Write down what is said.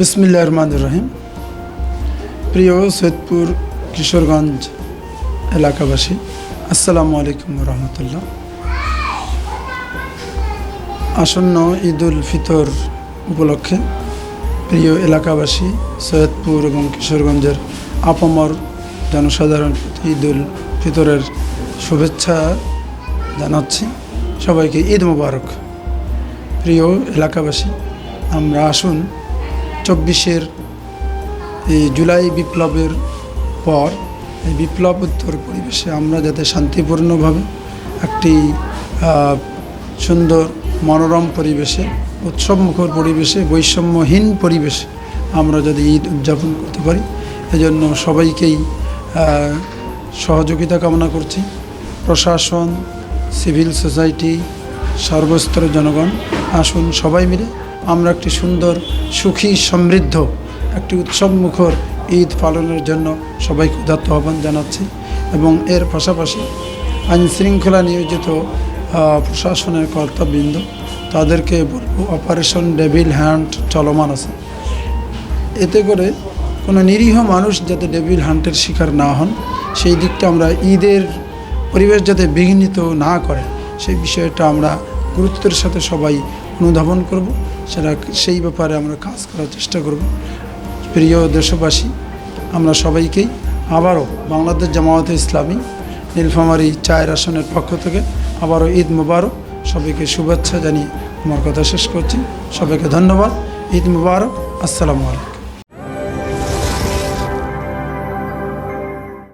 বিসমিল্লা রহমান রহিম। প্রিয় সৈয়দপুর কিশোরগঞ্জ এলাকাবাসী, আসসালামু আলাইকুম রহমতুল্লাহ আসন্ন ঈদুল ফিতর উপলক্ষে প্রিয় এলাকাবাসী, সৈয়দপুর এবং কিশোরগঞ্জের আপামর জনসাধারণ ঈদুল ফিতরের শুভেচ্ছা জানাচ্ছি। সবাইকে ঈদ মোবারক। প্রিয় এলাকাবাসী, আমরা আসুন চব্বিশের এই জুলাই বিপ্লবের পর এই বিপ্লব উত্তর পরিবেশে আমরা যাতে শান্তিপূর্ণভাবে একটি সুন্দর মনোরম পরিবেশে, উৎসবমুখর পরিবেশে, বৈষম্যহীন পরিবেশে আমরা যদি ঈদ উদযাপন করতে পারি, এজন্য সবাইকেই সহযোগিতা কামনা করছি। প্রশাসন, সিভিল সোসাইটি, সর্বস্তরের জনগণ আসুন সবাই মিলে আমরা একটি সুন্দর, সুখী, সমৃদ্ধ একটি উৎসবমুখর ঈদ পালনের জন্য সবাইকে উদাত্ত আহ্বান জানাচ্ছি এবং এর পাশাপাশি আইন শৃঙ্খলা নিয়োজিত প্রশাসনের কর্তাবৃন্দ, তাদেরকে বলব অপারেশন ডেভিল হ্যান্ড চলমান আছে। এতে করে কোনো নিরীহ মানুষ যাতে ডেভিল হান্টের শিকার না হন, সেই দিকটা আমরা ঈদের পরিবেশ যাতে বিঘ্নিত না করে, সেই বিষয়টা আমরা গুরুত্বের সাথে সবাই অনুধাবন করব, সেটা সেই ব্যাপারে আমরা কাজ করার চেষ্টা করব। প্রিয় দেশবাসী, আমরা সবাইকেই আবারও বাংলাদেশ জামায়াতে ইসলামী নীলফামারী চায়ের আসনের পক্ষ থেকে আবারও ঈদ মুবারক। সবাইকে শুভেচ্ছা জানিয়ে আমার কথা শেষ করছি। সবাইকে ধন্যবাদ। ঈদ মুবারক। আসসালামু আলাইকুম।